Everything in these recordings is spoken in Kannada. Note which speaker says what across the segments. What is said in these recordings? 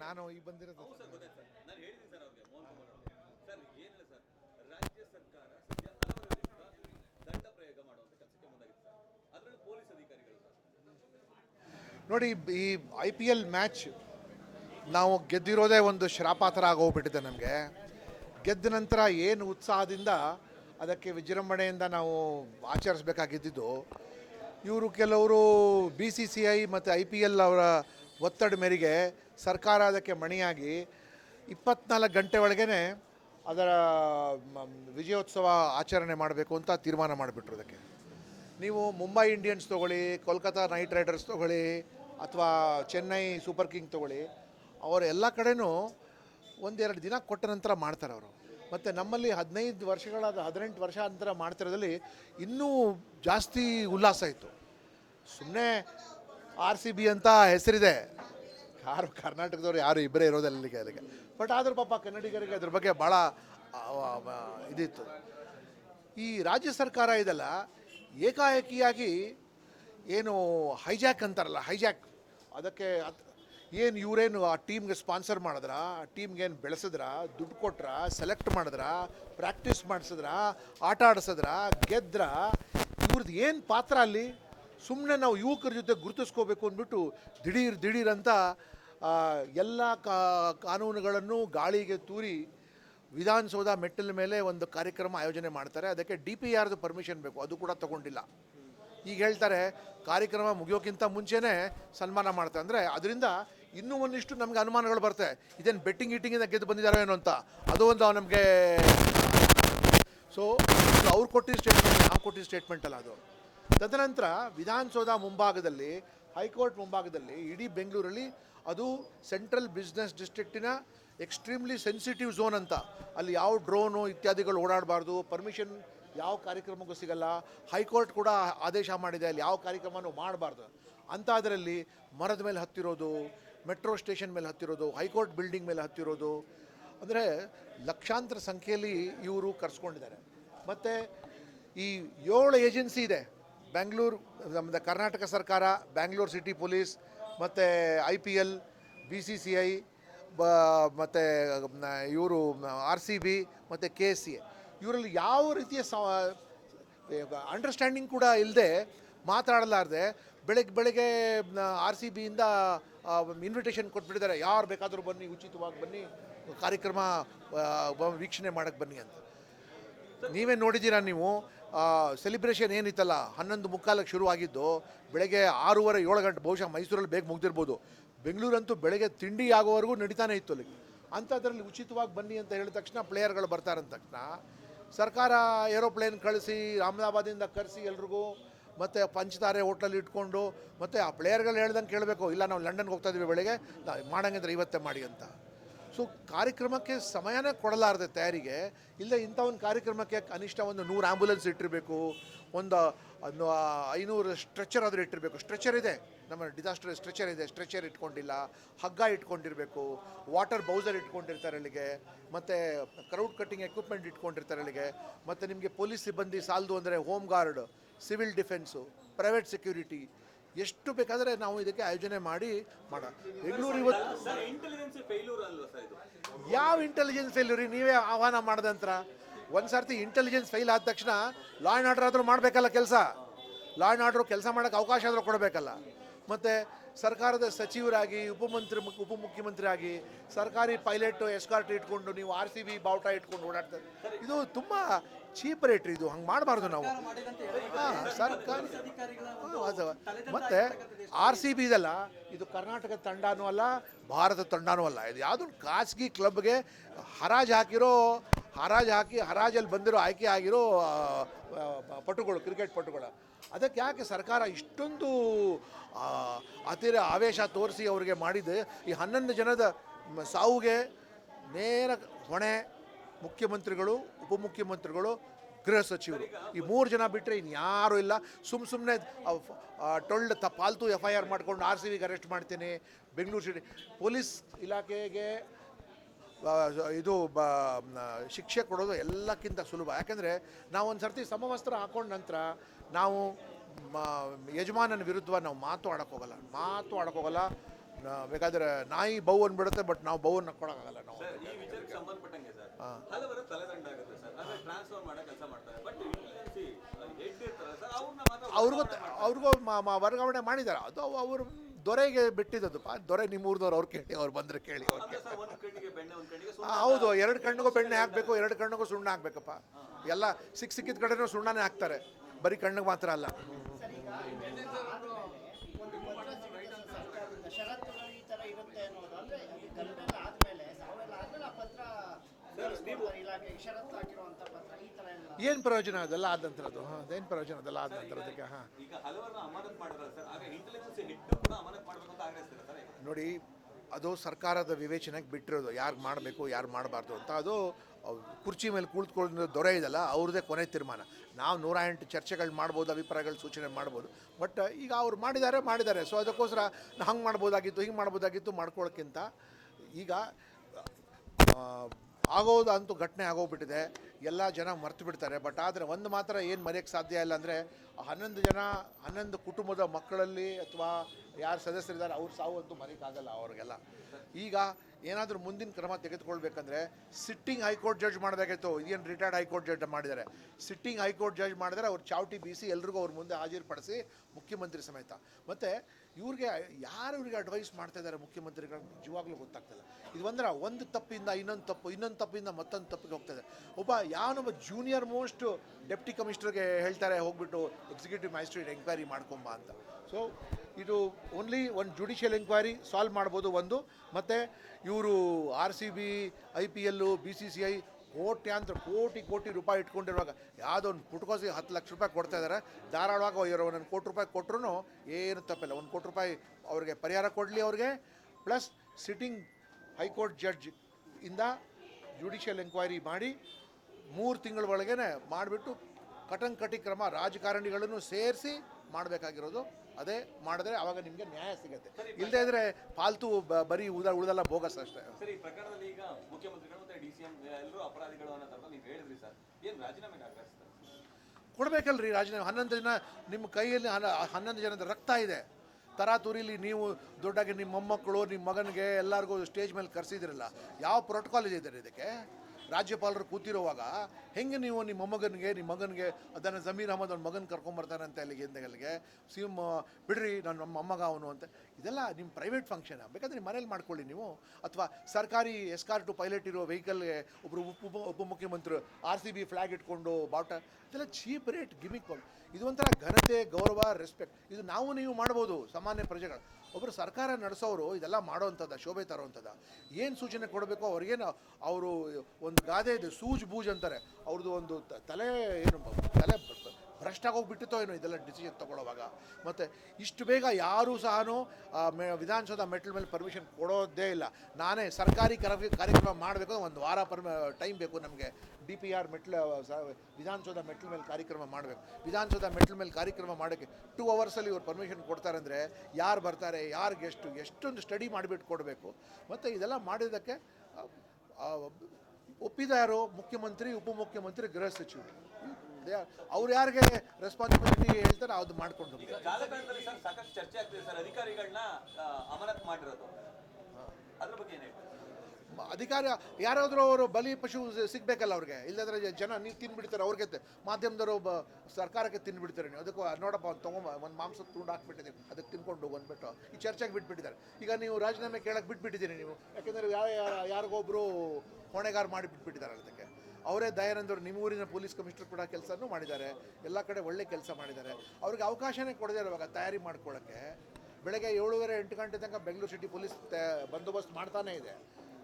Speaker 1: ನಾನು ಈಗ ಬಂದಿರೋದು
Speaker 2: ರಾಜ್ಯ ಸರ್ಕಾರ ಸದ್ಯ ಹಲವರ ವಿರುದ್ಧ ದಂಡ ಪ್ರಯೋಗ ಮಾಡುವಂತ ಕೆಲಸಕ್ಕೆ ಮುಂದಾಗಿದೆ ಸರ್. ಅದರಲ್ಲಿ ಪೊಲೀಸ್ ಅಧಿಕಾರಿಗಳು
Speaker 1: ನೋಡಿ ಈ ಐ ಪಿ ಎಲ್ ಮ್ಯಾಚ್ ನಾವು ಗೆದ್ದಿರೋದೇ ಒಂದು ಶ್ರಾಪ ಥರ ಆಗೋಗ್ಬಿಟ್ಟಿದೆ ನಮಗೆ. ಗೆದ್ದ ನಂತರ ಏನು ಉತ್ಸಾಹದಿಂದ ಅದಕ್ಕೆ ವಿಜೃಂಭಣೆಯಿಂದ ನಾವು ಆಚರಿಸ್ಬೇಕಾಗಿದ್ದಿದ್ದು ಇವರು ಕೆಲವರು ಬಿ ಸಿ ಸಿ ಐ ಮತ್ತು ಐ ಪಿ ಎಲ್ ಅವರ ಒತ್ತಡ ಮೇರೆಗೆ ಸರ್ಕಾರ ಅದಕ್ಕೆ ಮಣಿಯಾಗಿ ಇಪ್ಪತ್ನಾಲ್ಕು ಗಂಟೆ ಒಳಗೇ ಅದರ ವಿಜಯೋತ್ಸವ ಆಚರಣೆ ಮಾಡಬೇಕು ಅಂತ ತೀರ್ಮಾನ ಮಾಡಿಬಿಟ್ರು ಅದಕ್ಕೆ. ನೀವು ಮುಂಬೈ ಇಂಡಿಯನ್ಸ್ ತೊಗೊಳ್ಳಿ ಕೋಲ್ಕತ್ತಾ ನೈಟ್ ರೈಡರ್ಸ್ ತೊಗೊಳ್ಳಿ, ಅಥವಾ ಚೆನ್ನೈ ಸೂಪರ್ ಕಿಂಗ್ ತೊಗೊಳ್ಳಿ, ಅವರು ಎಲ್ಲ ಕಡೆನೂ ಒಂದೆರಡು ದಿನ ಕೊಟ್ಟ ನಂತರ ಮಾಡ್ತಾರೆ ಅವರು. ಮತ್ತು ನಮ್ಮಲ್ಲಿ ಹದಿನೈದು ವರ್ಷಗಳಾದ ಹದಿನೆಂಟು ವರ್ಷ ನಂತರ ಮಾಡ್ತಿರೋದ್ರಲ್ಲಿ ಇನ್ನೂ ಜಾಸ್ತಿ ಉಲ್ಲಾಸ ಇತ್ತು. ಸುಮ್ಮನೆ ಆರ್ ಸಿ ಬಿ ಅಂತ ಹೆಸರಿದೆ. ಯಾರು ಕರ್ನಾಟಕದವ್ರು, ಯಾರು ಇಬ್ಬರೇ ಇರೋದಿಲ್ಲ ಅಲ್ಲಿಗೆ ಬಟ್ ಆದರೂ ಪಾಪ ಕನ್ನಡಿಗರಿಗೆ ಅದ್ರ ಬಗ್ಗೆ ಭಾಳ ಇದಿತ್ತು. ಈ ರಾಜ್ಯ ಸರ್ಕಾರ ಇದೆಲ್ಲ, ಏಕಾಏಕಿಯಾಗಿ ಏನು ಹೈಜಾಕ್ ಅಂತಾರಲ್ಲ ಹೈಜಾಕ್ ಅದಕ್ಕೆ ಏನು ಇವರೇನು ಆ ಟೀಮ್ಗೆ ಸ್ಪಾನ್ಸರ್ ಮಾಡಿದ್ರ, ಆ ಟೀಮ್ಗೆ ಏನು ಬೆಳೆಸಿದ್ರ, ದುಡ್ಡು ಕೊಟ್ರ ಸೆಲೆಕ್ಟ್ ಮಾಡಿದ್ರ ಪ್ರಾಕ್ಟೀಸ್ ಮಾಡಿಸಿದ್ರ, ಆಟ ಆಡಿಸಿದ್ರ ಗೆದ್ರ ಇವ್ರದ್ದು ಏನು ಪಾತ್ರ ಅಲ್ಲಿ? ಸುಮ್ಮನೆ ನಾವು ಯುವಕರ ಜೊತೆ ಗುರುತಿಸ್ಕೋಬೇಕು ಅಂದ್ಬಿಟ್ಟು ದಿಢೀರ್ ದಿಢೀರ್ ಅಂತ ಎಲ್ಲ ಕಾನೂನುಗಳನ್ನು ಗಾಳಿಗೆ ತೂರಿ ವಿಧಾನಸೌಧ ಮೆಟ್ಟಿಲ ಮೇಲೆ ಒಂದು ಕಾರ್ಯಕ್ರಮ ಆಯೋಜನೆ ಮಾಡ್ತಾರೆ. ಅದಕ್ಕೆ ಡಿ ಪಿ ಆರ್ದು ಪರ್ಮಿಷನ್ ಬೇಕು. ಅದು ಕೂಡ ತಗೊಂಡಿಲ್ಲ. ಈಗ ಹೇಳ್ತಾರೆ, ಕಾರ್ಯಕ್ರಮ ಮುಗಿಯೋಕ್ಕಿಂತ ಮುಂಚೆನೇ ಸನ್ಮಾನ ಮಾಡ್ತಾರೆ. ಅಂದರೆ ಅದರಿಂದ ಇನ್ನೂ ಒಂದಿಷ್ಟು ನಮಗೆ ಅನುಮಾನಗಳು ಬರ್ತವೆ ಇದೇನು ಬೆಟ್ಟಿಂಗ್ ಗಿಟ್ಟಿಂಗಿಂದ ಗೆದ್ದು ಬಂದಿದ್ದಾರೋ ಏನು ಅಂತ. ಅದು ಒಂದು ನಮಗೆ ಸೊ ಅವ್ರು ಕೊಟ್ಟಿದ್ದ ಸ್ಟೇಟ್ಮೆಂಟ್ ನಾವು ಕೊಟ್ಟಿದ್ದ ಸ್ಟೇಟ್ಮೆಂಟ್ ಅಲ್ಲ ಅದು. ತದನಂತರ ವಿಧಾನಸೌಧ ಮುಂಭಾಗದಲ್ಲಿ, ಹೈಕೋರ್ಟ್ ಮುಂಭಾಗದಲ್ಲಿ ಇಡೀ ಬೆಂಗಳೂರಲ್ಲಿ ಅದು ಸೆಂಟ್ರಲ್ ಬಿಸ್ನೆಸ್ ಡಿಸ್ಟ್ರಿಕ್ಟಿನ ಎಕ್ಸ್ಟ್ರೀಮ್ಲಿ ಸೆನ್ಸಿಟಿವ್ ಝೋನ್ ಅಂತ. ಅಲ್ಲಿ ಯಾವ ಡ್ರೋನು ಇತ್ಯಾದಿಗಳು ಓಡಾಡಬಾರ್ದು, ಪರ್ಮಿಷನ್ ಯಾವ ಕಾರ್ಯಕ್ರಮಕ್ಕೂ ಸಿಗಲ್ಲ, ಹೈಕೋರ್ಟ್ ಕೂಡ ಆದೇಶ ಮಾಡಿದೆ, ಅಲ್ಲಿ ಯಾವ ಕಾರ್ಯಕ್ರಮನೂ ಮಾಡಬಾರ್ದು. ಅದರಲ್ಲಿ ಮರದ ಮೇಲೆ ಹತ್ತಿರೋದು, ಮೆಟ್ರೋ ಸ್ಟೇಷನ್ ಮೇಲೆ ಹತ್ತಿರೋದು, ಹೈಕೋರ್ಟ್ ಬಿಲ್ಡಿಂಗ್ ಮೇಲೆ ಹತ್ತಿರೋದು. ಅಂದರೆ ಲಕ್ಷಾಂತರ ಸಂಖ್ಯೆಯಲ್ಲಿ ಇವರು ಕರೆಸ್ಕೊಂಡಿದ್ದಾರೆ. ಮತ್ತು ಈ ಏಳು ಏಜೆನ್ಸಿ ಇದೆ. ಬ್ಯಾಂಗ್ಳೂರು ನಮ್ಮದು ಕರ್ನಾಟಕ ಸರ್ಕಾರ ಬ್ಯಾಂಗ್ಳೂರು ಸಿಟಿ ಪೊಲೀಸ್ ಮತ್ತು I P L B C C I ಬ, ಮತ್ತು ಇವರು ಆರ್ ಸಿ ಬಿ ಮತ್ತು ಕೆ ಎಸ್ ಸಿ ಇವರಲ್ಲಿ ಯಾವ ರೀತಿಯ ಸ ಅಂಡರ್ಸ್ಟ್ಯಾಂಡಿಂಗ್ ಕೂಡ ಇಲ್ಲದೆ ಮಾತಾಡಲಾರ್ದೆ ಬೆಳಗ್ಗೆ ಬೆಳಗ್ಗೆ ಆರ್ ಸಿ ಬಿಯಿಂದ ಇನ್ವಿಟೇಷನ್ ಕೊಟ್ಬಿಟ್ಟಿದ್ದಾರೆ. ಯಾರು ಬೇಕಾದರೂ ಬನ್ನಿ, ಉಚಿತವಾಗಿ ಬನ್ನಿ, ಕಾರ್ಯಕ್ರಮ ವೀಕ್ಷಣೆ ಮಾಡೋಕ್ಕೆ ಬನ್ನಿ ಅಂತ. ನೀವೇ ನೋಡಿದ್ದೀರಾ ನೀವು? ಸೆಲಿಬ್ರೇಷನ್ ಏನಿತ್ತಲ್ಲ, ಹನ್ನೊಂದು ಮುಕ್ಕಾಲಕ್ಕೆ ಶುರುವಾಗಿದ್ದು, ಬೆಳಗ್ಗೆ ಆರೂವರೆ, ಏಳು ಗಂಟೆ, ಬಹುಶಃ ಮೈಸೂರಲ್ಲಿ ಬೇಗ ಮುಗ್ದಿರ್ಬೋದು. ಬೆಂಗಳೂರಂತೂ ಬೆಳಗ್ಗೆ ತಿಂಡಿ ಆಗೋವರೆಗೂ ನಡೀತಾನೆ ಇತ್ತು ಅಲ್ಲಿ. ಅಂಥದ್ರಲ್ಲಿ ಉಚಿತವಾಗಿ ಬನ್ನಿ ಅಂತ ಹೇಳಿದ ತಕ್ಷಣ ಪ್ಲೇಯರ್ಗಳು ಬರ್ತಾರೆ ಅಂದ ತಕ್ಷಣ. ಸರ್ಕಾರ ಏರೋಪ್ಲೇನ್ ಕಳಿಸಿ ಅಹಮದಾಬಾದಿಂದ ಕರೆಸಿ ಎಲ್ರಿಗೂ, ಮತ್ತು ಪಂಚತಾರೆ ಹೋಟ್ಲಲ್ಲಿ ಇಟ್ಕೊಂಡು, ಮತ್ತು ಆ ಪ್ಲೇಯರ್ಗಳು ಹೇಳ್ದಂಗೆ ಕೇಳಬೇಕು, ಇಲ್ಲ ನಾವು ಲಂಡನ್ಗೆ ಹೋಗ್ತಾ ಇದ್ದೀವಿ ಬೆಳಗ್ಗೆ ಮಾಡಂಗಂದ್ರೆ ಮಾಡಂಗಿದ್ರೆ ಇವತ್ತೇ ಮಾಡಿ ಅಂತ. ಸೊ ಕಾರ್ಯಕ್ರಮಕ್ಕೆ ಸಮಯನೇ ಕೊಡಲಾರದೆ ತಯಾರಿಗೆ ಇಲ್ಲ ಇಂಥ ಒಂದು ಕಾರ್ಯಕ್ರಮಕ್ಕೆ ಕನಿಷ್ಠ ಒಂದು ನೂರು ಆ್ಯಂಬುಲೆನ್ಸ್ ಇಟ್ಟಿರಬೇಕು, ಒಂದು ಐನೂರು ಸ್ಟ್ರೆಚರ್ ಆದರೂ ಇಟ್ಟಿರಬೇಕು. ಸ್ಟ್ರೆಚರ್ ಇದೆ. ನಮ್ಮ ಡಿಸಾಸ್ಟರ್ ಸ್ಟ್ರೆಚರ್ ಇದೆ. ಸ್ಟ್ರೆಚರ್ ಇಟ್ಕೊಂಡಿಲ್ಲ. ಹಗ್ಗ ಇಟ್ಕೊಂಡಿರಬೇಕು. ವಾಟರ್ ಬೌಸರ್ ಇಟ್ಕೊಂಡಿರ್ತಾರೆ ಅಲ್ಲಿಗೆ. ಮತ್ತು ಕ್ರೌಡ್ ಕಟ್ಟಿಂಗ್ ಎಕ್ವಿಪ್ಮೆಂಟ್ ಇಟ್ಕೊಂಡಿರ್ತಾರೆ ಅಲ್ಲಿಗೆ. ಮತ್ತು ನಿಮಗೆ ಪೊಲೀಸ್ ಸಿಬ್ಬಂದಿ ಸಾಲದು ಅಂದರೆ home guard civil defence private security ಎಷ್ಟು ಬೇಕಾದರೆ ನಾವು ಇದಕ್ಕೆ ಆಯೋಜನೆ ಮಾಡಿ ಮಾಡ. ಬೆಂಗಳೂರು ಇವತ್ತು ಯಾವ ಇಂಟೆಲಿಜೆನ್ಸ್ ಫೇಲ್ಯೂರಿ ನೀವೇ ಆಹ್ವಾನ ಮಾಡಿದ ನಂತರ. ಒಂದು ಸರ್ತಿ ಇಂಟೆಲಿಜೆನ್ಸ್ ಫೈಲ್ ಆದ ತಕ್ಷಣ ಲಾ ಆ್ಯಂಡ್ ಆರ್ಡರ್ ಆದರೂ ಮಾಡಬೇಕಲ್ಲ ಕೆಲಸ. ಲಾ ಆ್ಯಂಡ್ ಆರ್ಡರ್ ಕೆಲಸ ಮಾಡೋಕ್ಕೆ ಅವಕಾಶ ಆದರೂ ಕೊಡಬೇಕಲ್ಲ. ಮತ್ತು ಸರ್ಕಾರದ ಸಚಿವರಾಗಿ ಉಪಮಂತ್ರಿ ಉಪಮುಖ್ಯಮಂತ್ರಿ ಆಗಿ ಸರ್ಕಾರಿ ಪೈಲಟ್ ಎಸ್ಕಾರ್ಟ್ ಇಟ್ಕೊಂಡು ನೀವು ಆರ್ ಸಿ ಬಿ ಬಾವುಟ ಇಟ್ಕೊಂಡು ಓಡಾಡ್ತಾರೆ ಇದು ತುಂಬ ಚೀಪ್ ರೇಟ್ ಇದು. ಹಂಗೆ ಮಾಡಬಾರ್ದು ನಾವು. ಹಾಂ ಸರ್ಕಾರಿ ಅದು ಮತ್ತೆ ಆರ್ ಸಿ ಬಿ ಇದಲ್ಲ ಇದು ಕರ್ನಾಟಕ ತಂಡನೂ ಅಲ್ಲ ಭಾರತ ತಂಡನೂ ಅಲ್ಲ. ಇದು ಯಾವುದೋ ಖಾಸಗಿ ಕ್ಲಬ್ಗೆ ಹರಾಜು ಹಾಕಿರೋ ಹರಾಜು ಹಾಕಿ, ಹರಾಜಲ್ಲಿ ಬಂದಿರೋ ಆಯ್ಕೆ ಆಗಿರೋ ಪಟುಗಳು, ಕ್ರಿಕೆಟ್ ಪಟುಗಳು. ಅದಕ್ಕೆ ಯಾಕೆ ಸರ್ಕಾರ ಇಷ್ಟೊಂದು ಅತಿರ ಆವೇಶ ತೋರಿಸಿ ಅವರಿಗೆ ಮಾಡಿದ್ದು ಈ ಹನ್ನೊಂದು ಜನದ ಸಾವುಗೆ ನೇರ ಹೊಣೆ ಮುಖ್ಯಮಂತ್ರಿಗಳು, ಉಪಮುಖ್ಯಮಂತ್ರಿಗಳು, ಗೃಹ ಸಚಿವರು. ಈ ಮೂರು ಜನ ಬಿಟ್ಟರೆ ಇನ್ಯಾರೂ ಇಲ್ಲ. ಸುಮ್ಮ ಸುಮ್ಮನೆ ಟೊಳ್ಳು ತ, ಪಾಲ್ತು ಎಫ್ ಐ ಆರ್ ಮಾಡ್ಕೊಂಡು ಆರ್ ಸಿ ವಿಗೆ ಅರೆಸ್ಟ್ ಮಾಡ್ತೀನಿ. ಬೆಂಗಳೂರು ಸಿಟಿ ಪೊಲೀಸ್ ಇಲಾಖೆಗೆ ಇದು ಬ ಶಿಕ್ಷೆ ಕೊಡೋದು ಎಲ್ಲಕ್ಕಿಂತ ಸುಲಭ. ಯಾಕೆಂದರೆ ನಾವು ಒಂದು ಸರ್ತಿ ಸಮವಸ್ತ್ರ ಹಾಕೊಂಡ ನಂತರ ನಾವು ಯಜಮಾನನ ವಿರುದ್ಧ ನಾವು ಮಾತು ಆಡೋಕ್ಕೋಗಲ್ಲ ಮಾತು ಆಡೋಕ್ಕೋಗಲ್ಲ ಹೋಗಲ್ಲ. ಬೇಕಾದ್ರೆ ನಾಯಿ ಬೌ ಅಂದ್ಬಿಡುತ್ತೆ ಬಟ್ ನಾವು ಬೌ ಕೊಡೋಕ್ಕಾಗಲ್ಲ ನಾವು. ಅವ್ರಿಗೂ ಅವ್ರಿಗೂ ವರ್ಗಾವಣೆ ಮಾಡಿದ್ದಾರೆ ಅದು ಅವರು ದೊರೆಗೆ ಬಿಟ್ಟಿದ್ದಪ್ಪ ದೊರೆ ನಿಮ್ಮೂರ್ದವ್ರು ಅವ್ರು ಕೇಳಿ ಅವ್ರು ಬಂದರೆ ಕೇಳಿ ಅವ್ರಿಗೆ
Speaker 2: ಅಂದ್ರೆ ಸರ್ ಒಂದ್ ಕಣ್ಣಿಗೆ ಬೆಣ್ಣೆ ಒಂದ್ ಕಣ್ಣಿಗೆ ಸುಣ್ಣ
Speaker 1: ಹೌದು ಎರಡು ಕಣ್ಣಿಗೂ ಬೆಣ್ಣೆ ಹಾಕಬೇಕು ಎರಡು ಕಣ್ಣಿಗೂ ಸುಣ್ಣ ಹಾಕ್ಬೇಕಪ್ಪ. ಎಲ್ಲ ಸಿಕ್ಕ ಸಿಕ್ಕಿದ ಕಡೆನೂ ಸುಣ್ಣನೇ ಹಾಕ್ತಾರೆ. ಬರೀ ಕಣ್ಣಿಗೆ ಮಾತ್ರ ಅಲ್ಲ.
Speaker 3: ಒಂದು
Speaker 1: ಏನು ಪ್ರಯೋಜನ? ಅದೆಲ್ಲ ಆದ ನಂತರದ್ದು. ಹಾಂ ಅದೇನು ಪ್ರಯೋಜನ? ಅದೆಲ್ಲ ಆದ ನಂತರದಕ್ಕೆ ಹಾಂ. ನೋಡಿ ಅದು ಸರ್ಕಾರದ ವಿವೇಚನೆಗೆ ಬಿಟ್ಟಿರೋದು. ಯಾರು ಮಾಡಬೇಕು ಯಾರು ಮಾಡಬಾರ್ದು ಅಂತ ಅದು ಕುರ್ಚಿ ಮೇಲೆ ಕುಳಿತುಕೊಂಡು ದೊರೆ ಇದಲ್ಲ ಅವ್ರದ್ದೇ ಕೊನೆ ತೀರ್ಮಾನ. ನಾವು ನೂರ ಎಂಟು ಚರ್ಚೆಗಳು ಮಾಡ್ಬೋದು ಅಭಿಪ್ರಾಯಗಳು ಸೂಚನೆ ಮಾಡ್ಬೋದು. ಬಟ್ ಈಗ ಅವ್ರು ಮಾಡಿದ್ದಾರೆ ಮಾಡಿದ್ದಾರೆ ಸೊ ಅದಕ್ಕೋಸ್ಕರ ಹಂಗೆ ಮಾಡ್ಬೋದಾಗಿತ್ತು ಹಿಂಗೆ ಮಾಡ್ಬೋದಾಗಿತ್ತು ಮಾಡ್ಕೊಳ್ಳೋಕ್ಕಿಂತ ಈಗ ಆಗೋದು ಅಂತೂ ಘಟನೆ ಆಗೋಗ್ಬಿಟ್ಟಿದೆ. ಎಲ್ಲ ಜನ ಮರ್ತು ಬಿಡ್ತಾರೆ ಬಟ್ ಆದರೆ ಒಂದು ಮಾತ್ರ ಏನು ಮರೆಯೋಕ್ಕೆ ಸಾಧ್ಯ ಇಲ್ಲ ಅಂದರೆ ಹನ್ನೊಂದು ಜನ, ಹನ್ನೊಂದು ಕುಟುಂಬದ ಮಕ್ಕಳಲ್ಲಿ ಅಥವಾ ಯಾರು ಸದಸ್ಯರಿದ್ದಾರೆ ಅವ್ರ ಸಾವು ಅಂತೂ ಮರೆಯೋಕ್ಕಾಗಲ್ಲ ಅವ್ರಿಗೆಲ್ಲ. ಈಗ ಏನಾದರೂ ಮುಂದಿನ ಕ್ರಮ ತೆಗೆದುಕೊಳ್ಬೇಕಂದ್ರೆ ಸಿಟ್ಟಿಂಗ್ ಹೈಕೋರ್ಟ್ ಜಡ್ಜ್ ಮಾಡಬೇಕಾಯ್ತು. ಇದೇನು ರಿಟೈರ್ಡ್ ಹೈಕೋರ್ಟ್ ಜಡ್ಜ್ ಮಾಡಿದ್ದಾರೆ. ಸಿಟ್ಟಿಂಗ್ ಹೈಕೋರ್ಟ್ ಜಡ್ಜ್ ಮಾಡಿದ್ರೆ ಅವ್ರು ಚಾವಟಿ ಬೀಸಿ ಎಲ್ರಿಗೂ ಅವ್ರ ಮುಂದೆ ಹಾಜರುಪಡಿಸಿ ಮುಖ್ಯಮಂತ್ರಿ ಸಮೇತ. ಮತ್ತು ಇವ್ರಿಗೆ ಯಾರು ಇವ್ರಿಗೆ ಅಡ್ವೈಸ್ ಮಾಡ್ತಾ ಇದ್ದಾರೆ ಮುಖ್ಯಮಂತ್ರಿಗಳು ನಿಜವಾಗ್ಲೂ ಗೊತ್ತಾಗ್ತಿಲ್ಲ. ಇದು ಅಂದ್ರೆ ಒಂದು ತಪ್ಪಿಂದ ಇನ್ನೊಂದು ತಪ್ಪು, ಇನ್ನೊಂದು ತಪ್ಪಿಂದ ಮತ್ತೊಂದು ತಪ್ಪಿಗೆ ಹೋಗ್ತದೆ. ಒಬ್ಬ ಯಾವನೊಬ್ಬ ಜೂನಿಯರ್ ಮೋಸ್ಟ್ ಡೆಪ್ಟಿ ಕಮಿಷನರ್ಗೆ ಹೇಳ್ತಾರೆ ಹೋಗ್ಬಿಟ್ಟು ಎಕ್ಸಿಕ್ಯೂಟಿವ್ ಮ್ಯಾಜಿಸ್ಟ್ರೇಟ್ ಎಂಕ್ವೈರಿ ಮಾಡ್ಕೊಂಬ ಅಂತ. ಸೊ ಇದು ಓನ್ಲಿ ಒಂದು ಜುಡಿಷಿಯಲ್ ಎಂಕ್ವೈರಿ ಸಾಲ್ವ್ ಮಾಡ್ಬೋದು ಒಂದು. ಮತ್ತು ಇವರು R C B I P L B C C I ಕೋಟ್ಯಾಂತರ ಕೋಟಿ ಕೋಟಿ ರೂಪಾಯಿ ಇಟ್ಕೊಂಡಿರುವಾಗ ಯಾವುದೋ ಒಂದು ಪುಟ್ಕೋಸಿ ಹತ್ತು ಲಕ್ಷ ರೂಪಾಯಿ ಕೊಡ್ತಾ ಇದ್ದಾರೆ ಧಾರಾಳವಾಗಿ ಇರೋ ಒಂದೊಂದು ಕೋಟಿ ರೂಪಾಯಿ ಕೊಟ್ಟರು ಏನು ತಪ್ಪಿಲ್ಲ. ಒಂದು ಕೋಟಿ ರೂಪಾಯಿ ಅವ್ರಿಗೆ ಪರಿಹಾರ ಕೊಡಲಿ ಅವ್ರಿಗೆ. Plus sitting high court judge ಇಂದ ಜುಡಿಷಿಯಲ್ ಎಂಕ್ವೈರಿ ಮಾಡಿ ಮೂರು ತಿಂಗಳ ಒಳಗೇನೆ ಮಾಡಿಬಿಟ್ಟು ಕಟಂಕಟಿ ಕಟಿ ಕ್ರಮ ರಾಜಕಾರಣಿಗಳನ್ನು ಸೇರಿಸಿ ಮಾಡಬೇಕಾಗಿರೋದು ಅದೇ ಮಾಡಿದ್ರೆ ಆವಾಗ ನಿಮಗೆ ನ್ಯಾಯ ಸಿಗುತ್ತೆ. ಇಲ್ಲದೇ ಇದ್ರೆ ಫಾಲ್ತು ಬರೀ ಉದ ಉಳಿದೆಲ್ಲ ಬೋಗಸ್ ಅಷ್ಟೇ.
Speaker 2: ಸರ್ ಈ ಪ್ರಕರಣದಲ್ಲಿ ಈಗ ಮುಖ್ಯಮಂತ್ರಿಗಳು ಮತ್ತೆ ಡಿ ಸಿ ಎಂ ಎಲ್ಲರೂ ಅಪರಾಧಿಗಳು ಅನ್ನೋ ಥರ ನೀವು ಹೇಳಿದ್ರಿ ಸರ್. ಏನು ರಾಜೀನಾಮೆ
Speaker 1: ಕೊಡಬೇಕಲ್ರಿ ರಾಜೀನಾಮೆ. ಹನ್ನೊಂದು ಜನ ನಿಮ್ಮ ಕೈಯಲ್ಲಿ ಹನ್ನ ಹನ್ನೊಂದು ಜನದ ರಕ್ತ ಇದೆ. ತರಾತುರಿಲಿ ನೀವು ದೊಡ್ಡಾಗಿ ನಿಮ್ಮ ಮೊಮ್ಮಕ್ಕಳು ನಿಮ್ಮ ಮಗನಿಗೆ ಎಲ್ಲರಿಗೂ ಸ್ಟೇಜ್ ಮೇಲೆ ಕರೆಸಿದಿರಲ್ಲ ಯಾವ ಪ್ರೋಟೋಕಾಲ್ ಇದೆ ಇದಕ್ಕೆ? ರಾಜ್ಯಪಾಲರು ಕೂತಿರುವಾಗ, ಹೆಂಗೆ ನೀವು ನಿಮ್ಮ ಮೊಮ್ಮಗನಿಗೆ, ನಿಮ್ಮ ಮಗನಿಗೆ, ಅದನ್ನು ಜಮೀರ್ ಅಹಮದ್ ಅವ್ನ ಮಗನ ಕರ್ಕೊಂಬರ್ತಾನಂತೆ ಅಲ್ಲಿಗೆ ಹಿಂದೆಗಳಿಗೆ ಸಿಮ್ ಬಿಡ್ರಿ, ನಾನು ನಮ್ಮ ಮೊಮ್ಮಗ ಅವನು ಅಂತ. ಇದೆಲ್ಲ ನಿಮ್ಮ ಪ್ರೈವೇಟ್ ಫಂಕ್ಷನ್ ಬೇಕಾದ್ರೆ ನಿಮ್ಮ ಮನೇಲಿ ಮಾಡ್ಕೊಳ್ಳಿ ನೀವು. ಅಥವಾ ಸರ್ಕಾರಿ ಎಸ್ಕಾರ್ಟು ಪೈಲಟ್ ಇರೋ ವೆಹಿಕಲ್ಗೆ ಒಬ್ಬರು ಉಪ ಉಪಮುಖ್ಯಮಂತ್ರಿ ಆರ್ ಸಿ ಬಿ ಫ್ಲಾಗ್ ಇಟ್ಕೊಂಡು ಬಾಟ ಇದೆಲ್ಲ ಚೀಪ್ ರೇಟ್ ಗಿಮಿಕ್ ಇದು ಒಂಥರ ಘನತೆ, ಗೌರವ ರೆಸ್ಪೆಕ್ಟ್ ಇದು ನಾವು ನೀವು ಮಾಡ್ಬೋದು, ಸಾಮಾನ್ಯ ಪ್ರಜೆಗಳು. ಒಬ್ಬರು ಸರ್ಕಾರ ನಡೆಸೋರು ಇದೆಲ್ಲ ಮಾಡೋವಂಥದ್ದು ಶೋಭೆ ತರೋವಂಥದ್ದು ಏನು ಸೂಚನೆ ಕೊಡಬೇಕು ಅವ್ರಿಗೇನು, ಅವರು ಒಂದು ಗಾದೆ ಇದೆ, ಸೂಜ್ ಬೂಜ್ ಅಂತಾರೆ ಅವ್ರದ್ದು ಒಂದು ತಲೆ ಏನು ತಲೆ ಬ- ಬ- ಭ್ರಷ್ಟ ಆಗೋಗ್ಬಿಟ್ಟಿತ್ತೋ ಏನೋ ಇದೆಲ್ಲ ಡಿಸಿಷನ್ ತೊಗೊಳ್ಳೋವಾಗ. ಮತ್ತು ಇಷ್ಟು ಬೇಗ ಯಾರೂ ಸಹ ವಿಧಾನಸೌಧ ಮೆಟ್ಲ ಮೇಲೆ ಪರ್ಮಿಷನ್ ಕೊಡೋದೇ ಇಲ್ಲ. ನಾನೇ ಸರ್ಕಾರಿ ಕರ ಕಾರ್ಯಕ್ರಮ ಮಾಡಬೇಕು ಒಂದು ವಾರ ಪರ್ಮ ಟೈಮ್ ಬೇಕು ನಮಗೆ. ಡಿ ಪಿ ಆರ್ ಮೆಟ್ಲ ವಿಧಾನಸೌಧ ಮೆಟ್ಲ ಮೇಲೆ ಕಾರ್ಯಕ್ರಮ ಮಾಡಬೇಕು. ವಿಧಾನಸೌಧ ಮೆಟ್ಲ ಮೇಲೆ ಕಾರ್ಯಕ್ರಮ ಮಾಡೋಕ್ಕೆ ಟೂ ಅವರ್ಸಲ್ಲಿ ಇವ್ರು ಪರ್ಮಿಷನ್ ಕೊಡ್ತಾರೆ ಅಂದರೆ ಯಾರು ಬರ್ತಾರೆ, ಯಾರು ಎಷ್ಟು ಎಷ್ಟೊಂದು ಸ್ಟಡಿ ಮಾಡಿಬಿಟ್ಟು ಕೊಡಬೇಕು. ಮತ್ತು ಇದೆಲ್ಲ ಮಾಡಿದ್ದಕ್ಕೆ ಆ, ಆ, ಒಪ್ಪಿದ ಮುಖ್ಯಮಂತ್ರಿ ಉಪಮುಖ್ಯಮಂತ್ರಿ ಗೃಹ ಸಚಿವರು ಅವ್ರು ಯಾರಿಗೆ ರೆಸ್ಪಾನ್ಸಿಬಿಲಿಟಿ ಹೇಳ್ತಾರೆ ಅದು ಮಾಡ್ಕೊಂಡು
Speaker 2: ಸಾಕಷ್ಟು ಚರ್ಚೆ ಆಗ್ತಿದೆ ಸರ್. ಅಧಿಕಾರಿಗಳನ್ನ ಅಮಾನತ್ ಮಾಡಿರೋದು. ಅದ್ರ ಬಗ್ಗೆ ಏನು
Speaker 1: ಅಧಿಕಾರ ಯಾರಾದರೂ ಅವರು ಬಲಿ ಪಶು ಸಿಗಬೇಕಲ್ಲ ಅವ್ರಿಗೆ? ಇಲ್ಲದ್ರೆ ಜನ ನೀವು ತಿನ್ಬಿಡ್ತಾರೆ ಅವ್ರಿಗೆ ಮಾಧ್ಯಮದವರು ಒಬ್ಬ ಸರ್ಕಾರಕ್ಕೆ ತಿನ್ಬಿಡ್ತಾರೆ ನೀವು. ಅದಕ್ಕೆ ನೋಡಪ್ಪ, ಒಂದು ತೊಗೊಂಬ ಒಂದು ಮಾಂಸ ತುಂಡು ಹಾಕ್ಬಿಟ್ಟಿದ್ದೀನಿ ಅದಕ್ಕೆ ತಿನ್ಕೊಂಡು ಬಂದ್ಬಿಟ್ಟು ಈ ಚರ್ಚೆಗೆ ಬಿಟ್ಬಿಟ್ಟಿದ್ದಾರೆ. ಈಗ ನೀವು ರಾಜೀನಾಮೆ ಕೇಳಕ್ಕೆ ಬಿಟ್ಬಿಟ್ಟಿದ್ದೀರಿ ನೀವು. ಯಾಕೆಂದರೆ ಯಾವ ಯಾರಿಗೊಬ್ಬರು ಹೊಣೆಗಾರ ಮಾಡಿ ಬಿಟ್ಬಿಟ್ಟಿದ್ದಾರೆ ಅದಕ್ಕೆ. ಅವರೇ ದಯಾನಂದರು ನಿಮ್ಮ ಊರಿನ ಪೊಲೀಸ್ ಕಮಿಷನರ್ ಕೂಡ ಕೆಲಸನೂ ಮಾಡಿದ್ದಾರೆ. ಎಲ್ಲ ಕಡೆ ಒಳ್ಳೆ ಕೆಲಸ ಮಾಡಿದ್ದಾರೆ. ಅವ್ರಿಗೆ ಅವಕಾಶನೇ ಕೊಡದೇ ಇರುವಾಗ ತಯಾರಿ ಮಾಡ್ಕೊಳ್ಳೋಕ್ಕೆ ಬೆಳಗ್ಗೆ ಏಳುವರೆ ಎಂಟು ಗಂಟೆ ತನಕ ಬೆಂಗಳೂರು ಸಿಟಿ ಪೊಲೀಸ್ ಬಂದೋಬಸ್ತ್ ಮಾಡ್ತಾನೇ ಇದೆ.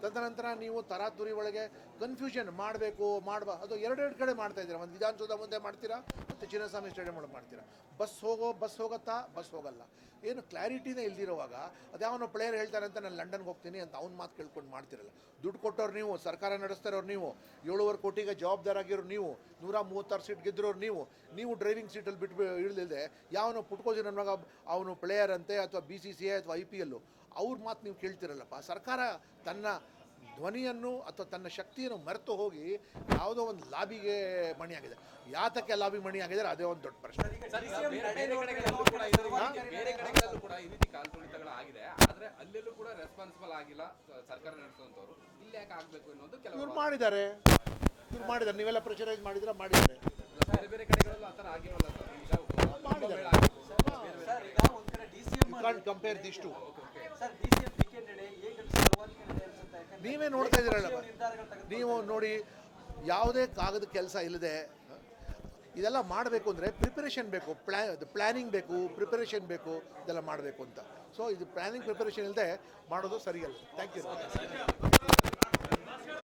Speaker 1: ತದನಂತರ ನೀವು ತರಾತುರಿ ಒಳಗೆ ಕನ್ಫ್ಯೂಷನ್ ಮಾಡಬೇಕು, ಮಾಡಬಾ, ಅದು ಎರಡೆರಡು ಕಡೆ ಮಾಡ್ತಾ ಇದ್ದೀರಾ? ಒಂದು ವಿಧಾನಸೌಧ ಮುಂದೆ ಮಾಡ್ತೀರಾ? ಮತ್ತು ಚಿನ್ನಸ್ವಾಮಿ ಸ್ಟೇಡಿಯಂ ಒಳಗೆ ಮಾಡ್ತೀರಾ? ಬಸ್ ಹೋಗೋ, ಬಸ್ ಹೋಗುತ್ತಾ? ಬಸ್ ಹೋಗಲ್ಲ. ಏನು ಕ್ಲಾರಿಟಿನೇ ಇಲ್ದಿರೋವಾಗ ಅದ್ಯಾವನೋ ಪ್ಲೇಯರ್ ಹೇಳ್ತಾರೆ ಅಂತ ನಾನು ಲಂಡನ್ಗೆ ಹೋಗ್ತೀನಿ ಅಂತ ಅವ್ನ ಮಾತು ಕೇಳ್ಕೊಂಡು ಮಾಡ್ತಿರಲ್ಲ. ದುಡ್ಡು ಕೊಟ್ಟವ್ರು ನೀವು, ಸರ್ಕಾರ ನಡೆಸ್ತಾರವ್ರು ನೀವು, ಏಳುವರೆ ಕೋಟಿಗೆ ಜವಾಬ್ದಾರಾಗಿರೋ ನೀವು, ನೂರ ಮೂವತ್ತಾರು ಸೀಟ್ ಗೆದ್ದಿರೋರು ನೀವು ನೀವು ಡ್ರೈವಿಂಗ್ ಸೀಟಲ್ಲಿ ಬಿಟ್ಟು ಇಳಿದಿದೆ ಯಾವನೋ ಪುಟ್ಕೋಜಿ ನನ್ನ ಮಗ ಅವನು ಪ್ಲೇಯರ್ ಅಂತೆ ಅಥವಾ ಬಿ ಸಿ ಸಿ ಐ ಅಥವಾ ಐ ಪಿ ಎಲ್ಲು ಅವ್ರ ಮಾತು ನೀವು ಕೇಳ್ತಿರಲ್ಲಪ್ಪ. ಸರ್ಕಾರ ತನ್ನ ಧ್ವನಿಯನ್ನು ಅಥವಾ ತನ್ನ ಶಕ್ತಿಯನ್ನು ಮರೆತು ಹೋಗಿ ಯಾವುದೋ ಒಂದು ಲಾಬಿಗೆ ಮಣಿಯಾಗಿದೆ. ಯಾತಕ್ಕೆ ಲಾಬಿ ಮಣಿಯಾಗಿದ್ದಾರೆ ಅದೇ ಒಂದು ದೊಡ್ಡ ಪ್ರಶ್ನೆ.
Speaker 4: ಸರ್, ಈಗ ಬೇರೆ ಬೇರೆ ಕಡೆಗಳಲ್ಲೂ ಕೂಡ ಈ ಬೇರೆ ಕಡೆಗಳಲ್ಲೂ ಕೂಡ ಈ ರೀತಿ ಕಾಲ್ತುಳಿತಗಳು ಆಗಿದೆ ಆದ್ರೆ ಅಲ್ಲೆಲ್ಲೂ ಕೂಡ ರೆಸ್ಪಾನ್ಸಿಬಲ್ ಆಗಿಲ್ಲ ಸರ್ಕಾರ ನಡೆಸುವಂತವ್ರು ಇಲ್ಲಿ ಯಾಕೆ ಆಗ್ಬೇಕು ಅನ್ನೋದು
Speaker 1: ಇವ್ರು
Speaker 4: ಕೆಲವರು
Speaker 1: ಮಾಡಿದ್ದಾರೆ. ಇವ್ರು ಮಾಡಿದ್ದಾರೆ. ನೀವೆಲ್ಲ ಪ್ರೆಷರೈಸ್ ಮಾಡಿದ್ರೆ ಮಾಡಿದ್ದಾರೆ.
Speaker 4: ಬೇರೆ ಬೇರೆ ಕಡೆಗಳಲ್ಲೂ ಆತರ ಆಗಿರೋಲ್ಲ ಸರ್. ಈಗ
Speaker 1: ಮಾಡಿದ್ದಾರೆ.
Speaker 5: ಸರ್ ಈಗ ಒಂದ್ ಕಡೆ D C M
Speaker 1: you can't compare this to
Speaker 5: sir D C M ticket ಹೇಗೆ ಸರ್ವಾಧಿಕ ನಡೆ ಅನ್ಸುತ್ತೆ ಯಾಕಂದ್ರೆ
Speaker 1: ನೀವೇ ನೋಡ್ತಾ ಇದ್ದೀರಲ್ಲ ನೀವು ನೋಡಿ, ಯಾವುದೇ ಕಾಗದ ಕೆಲಸ ಇಲ್ಲದೆ, ಇದೆಲ್ಲ ಮಾಡಬೇಕು ಅಂದರೆ ಪ್ರಿಪರೇಷನ್ ಬೇಕು. ಪ್ಲ್ಯಾ ಪ್ಲ್ಯಾನಿಂಗ್ ಬೇಕು ಪ್ರಿಪರೇಷನ್ ಬೇಕು, ಇದೆಲ್ಲ ಮಾಡಬೇಕು ಅಂತ. ಸೊ ಇದು ಪ್ಲ್ಯಾನಿಂಗ್ ಪ್ರಿಪರೇಷನ್ ಇಲ್ಲದೆ ಮಾಡೋದು ಸರಿಯಲ್ಲ. Thank you